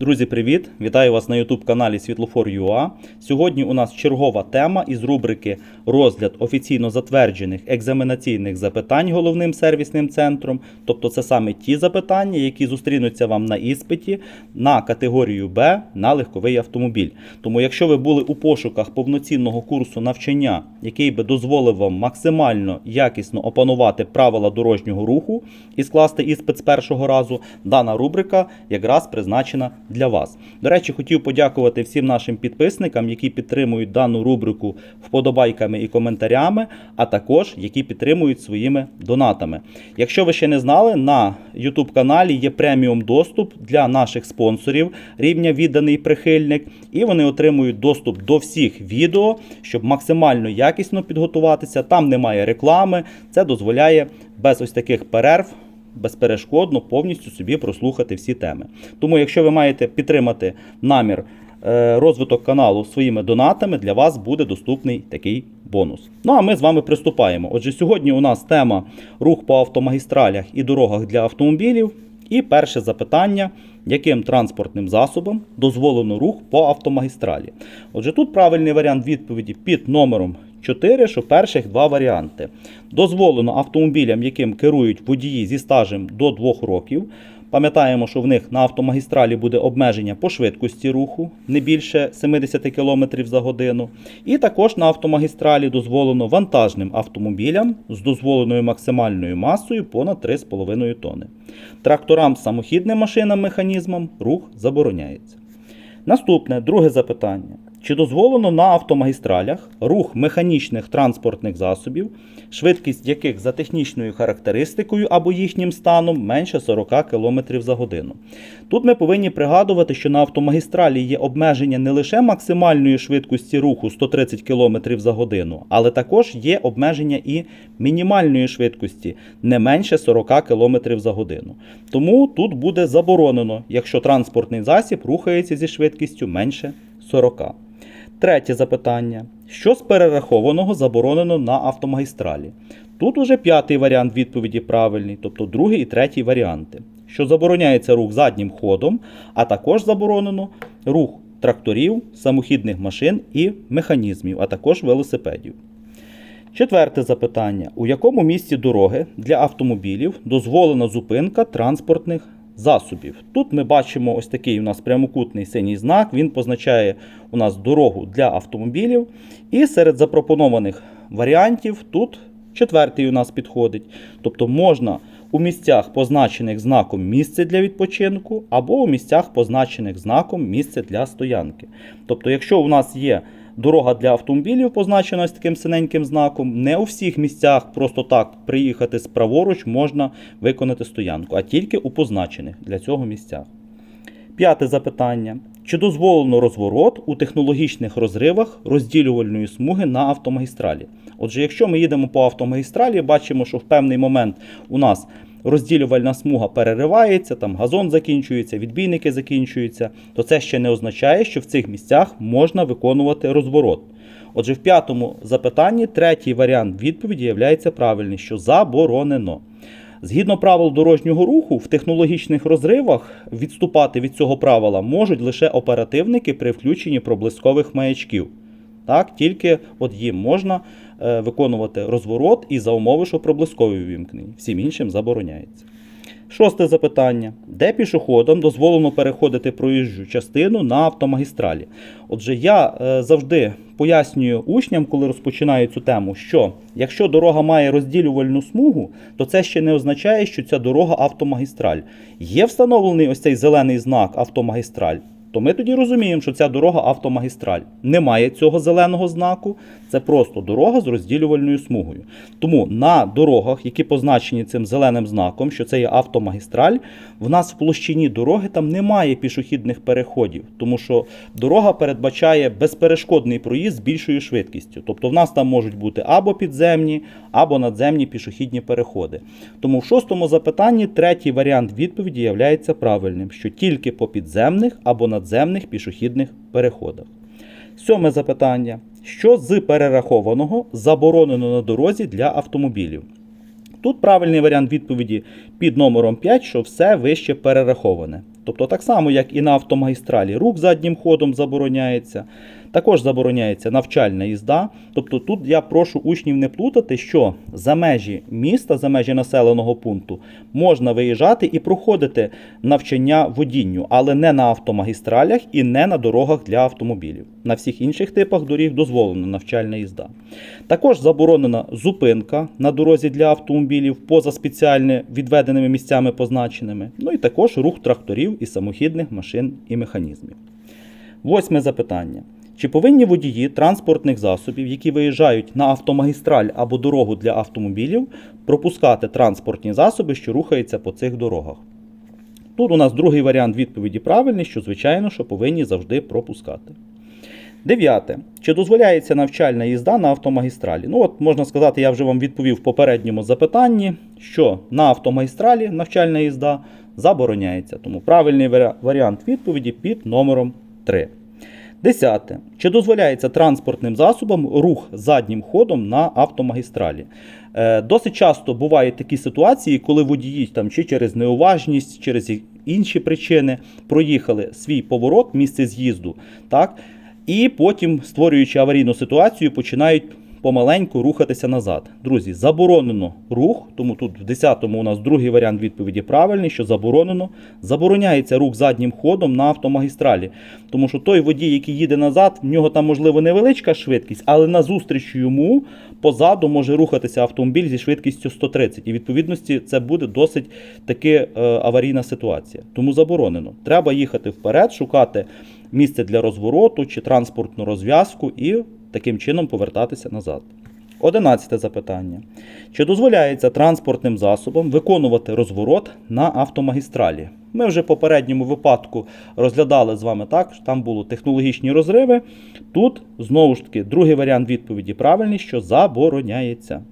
Друзі, привіт! Вітаю вас на YouTube каналі Світлофор.ua. Сьогодні у нас чергова тема із рубрики Розгляд офіційно затверджених екзаменаційних запитань головним сервісним центром. Тобто, це саме ті запитання, які зустрінуться вам на іспиті на категорію Б на легковий автомобіль. Тому, якщо ви були у пошуках повноцінного курсу навчання, який би дозволив вам максимально якісно опанувати правила дорожнього руху і скласти іспит з першого разу, дана рубрика якраз призначена для вас. До речі, хотів подякувати всім нашим підписникам, які підтримують дану рубрику вподобайками і коментарями, а також які підтримують своїми донатами. Якщо ви ще не знали, на YouTube каналі є преміум доступ для наших спонсорів рівня відданий прихильник, і вони отримують доступ до всіх відео, щоб максимально якісно підготуватися. Там немає реклами, це дозволяє без ось таких перерв безперешкодно повністю собі прослухати всі теми. Тому, якщо ви маєте підтримати намір е, розвиток каналу своїми донатами, для вас буде доступний такий бонус. Ну а ми з вами приступаємо. Отже, сьогодні у нас тема рух по автомагістралях і дорогах для автомобілів. І перше запитання, яким транспортним засобом дозволено рух по автомагістралі? Отже, тут правильний варіант відповіді під номером 4, що перших два варіанти. Дозволено автомобілям, яким керують водії зі стажем до 2 років. Пам'ятаємо, що в них на автомагістралі буде обмеження по швидкості руху не більше 70 км за годину. І також на автомагістралі дозволено вантажним автомобілям з дозволеною максимальною масою понад 3,5 тонни. Тракторам з самохідним машинам механізмом рух забороняється. Наступне друге запитання. Чи дозволено на автомагістралях рух механічних транспортних засобів, швидкість яких за технічною характеристикою або їхнім станом менше 40 км за годину? Тут ми повинні пригадувати, що на автомагістралі є обмеження не лише максимальної швидкості руху 130 км за годину, але також є обмеження і мінімальної швидкості не менше 40 км за годину. Тому тут буде заборонено, якщо транспортний засіб рухається зі швидкістю менше 40. Третє запитання. Що з перерахованого заборонено на автомагістралі? Тут уже п'ятий варіант відповіді правильний, тобто другий і третій варіанти. Що забороняється рух заднім ходом, а також заборонено рух тракторів, самохідних машин і механізмів, а також велосипедів. Четверте запитання. У якому місці дороги для автомобілів дозволена зупинка транспортних засобів? Тут ми бачимо ось такий у нас прямокутний синій знак. Він позначає у нас дорогу для автомобілів. І серед запропонованих варіантів тут четвертий у нас підходить. Тобто можна у місцях, позначених знаком місце для відпочинку, або у місцях, позначених знаком місце для стоянки. Тобто, якщо у нас є дорога для автомобілів, позначена з таким синеньким знаком, не у всіх місцях просто так приїхати справоруч можна виконати стоянку, а тільки у позначених для цього місцях. П'яте запитання. Чи дозволено розворот у технологічних розривах розділювальної смуги на автомагістралі? Отже, якщо ми їдемо по автомагістралі, бачимо, що в певний момент у нас розділювальна смуга переривається, там газон закінчується, відбійники закінчуються, то це ще не означає, що в цих місцях можна виконувати розворот. Отже, в п'ятому запитанні третій варіант відповіді є правильний, що заборонено. Згідно правил дорожнього руху, в технологічних розривах відступати від цього правила можуть лише оперативники при включенні проблискових маячків. Так, Тільки от їм можна е, виконувати розворот і за умови, що проблискові ввімкнені. Всім іншим забороняється. Шосте запитання. Де пішоходам дозволено переходити проїжджу частину на автомагістралі? Отже, я е, завжди пояснюю учням, коли розпочинаю цю тему, що якщо дорога має розділювальну смугу, то це ще не означає, що ця дорога автомагістраль. Є встановлений ось цей зелений знак автомагістраль. То ми тоді розуміємо, що ця дорога автомагістраль. Немає цього зеленого знаку, це просто дорога з розділювальною смугою. Тому на дорогах, які позначені цим зеленим знаком, що це є автомагістраль, в нас в площині дороги там немає пішохідних переходів, тому що дорога передбачає безперешкодний проїзд з більшою швидкістю. Тобто в нас там можуть бути або підземні, або надземні пішохідні переходи. Тому в шостому запитанні третій варіант відповіді є правильним, що тільки по підземних або надземних пішохідних переходах. Сьоме запитання. Що з перерахованого заборонено на дорозі для автомобілів? Тут правильний варіант відповіді під номером 5, що все вище перераховане. Тобто так само, як і на автомагістралі, рух заднім ходом забороняється. Також забороняється навчальна їзда. Тобто тут я прошу учнів не плутати, що за межі міста, за межі населеного пункту можна виїжджати і проходити навчання водінню, але не на автомагістралях і не на дорогах для автомобілів. На всіх інших типах доріг дозволена навчальна їзда. Також заборонена зупинка на дорозі для автомобілів поза спеціально відведеними місцями позначеними. Ну і також рух тракторів і самохідних машин і механізмів. Восьме запитання. Чи повинні водії транспортних засобів, які виїжджають на автомагістраль або дорогу для автомобілів, пропускати транспортні засоби, що рухаються по цих дорогах? Тут у нас другий варіант відповіді правильний, що звичайно, що повинні завжди пропускати. Дев'яте. Чи дозволяється навчальна їзда на автомагістралі? Ну, от можна сказати, я вже вам відповів в попередньому запитанні, що на автомагістралі навчальна їзда забороняється. Тому правильний варіант відповіді під номером 3. Десяте. Чи дозволяється транспортним засобам рух заднім ходом на автомагістралі? Е, досить часто бувають такі ситуації, коли водії там, чи через неуважність, через інші причини проїхали свій поворот, місце з'їзду, так? і потім, створюючи аварійну ситуацію, починають помаленьку рухатися назад. Друзі, заборонено рух, тому тут в 10-му у нас другий варіант відповіді правильний, що заборонено. Забороняється рух заднім ходом на автомагістралі. Тому що той водій, який їде назад, в нього там можливо невеличка швидкість, але назустріч йому позаду може рухатися автомобіль зі швидкістю 130. І відповідності це буде досить таки е, аварійна ситуація. Тому заборонено. Треба їхати вперед, шукати місце для розвороту чи транспортну розв'язку і таким чином повертатися назад. Одинадцяте запитання. Чи дозволяється транспортним засобам виконувати розворот на автомагістралі? Ми вже в попередньому випадку розглядали з вами так, що там були технологічні розриви. Тут знову ж таки другий варіант відповіді правильний, що забороняється.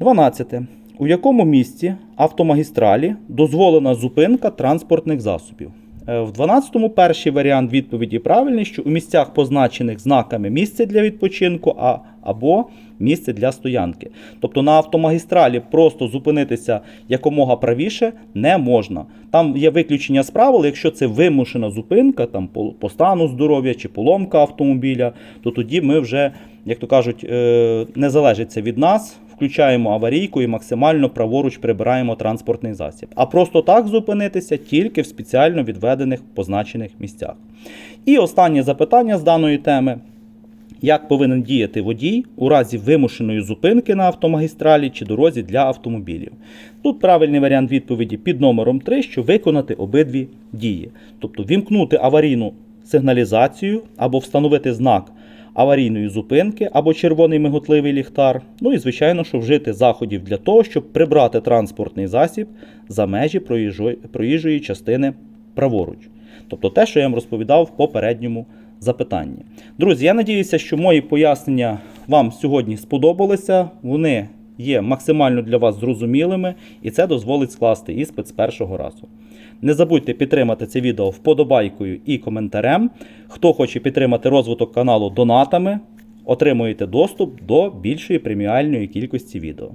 12. У якому місці автомагістралі дозволена зупинка транспортних засобів? Е, В 12-му перший варіант відповіді правильний, що у місцях, позначених знаками місце для відпочинку а, або місце для стоянки. Тобто на автомагістралі просто зупинитися якомога правіше не можна. Там є виключення з правил, якщо це вимушена зупинка, там по, стану здоров'я чи поломка автомобіля, то тоді ми вже, як то кажуть, е, не залежить це від нас. Включаємо аварійку і максимально праворуч прибираємо транспортний засіб. А просто так зупинитися тільки в спеціально відведених позначених місцях. І останнє запитання з даної теми. Як повинен діяти водій у разі вимушеної зупинки на автомагістралі чи дорозі для автомобілів? Тут правильний варіант відповіді під номером 3, що виконати обидві дії. Тобто вімкнути аварійну сигналізацію або встановити знак аварійної зупинки або червоний миготливий ліхтар. Ну і, звичайно, що вжити заходів для того, щоб прибрати транспортний засіб за межі проїжджої, частини праворуч. Тобто те, що я вам розповідав в попередньому запитанні. Друзі, я надіюся, що мої пояснення вам сьогодні сподобалися. Вони є максимально для вас зрозумілими, і це дозволить скласти іспит з першого разу. Не забудьте підтримати це відео вподобайкою і коментарем. Хто хоче підтримати розвиток каналу донатами, отримуєте доступ до більшої преміальної кількості відео.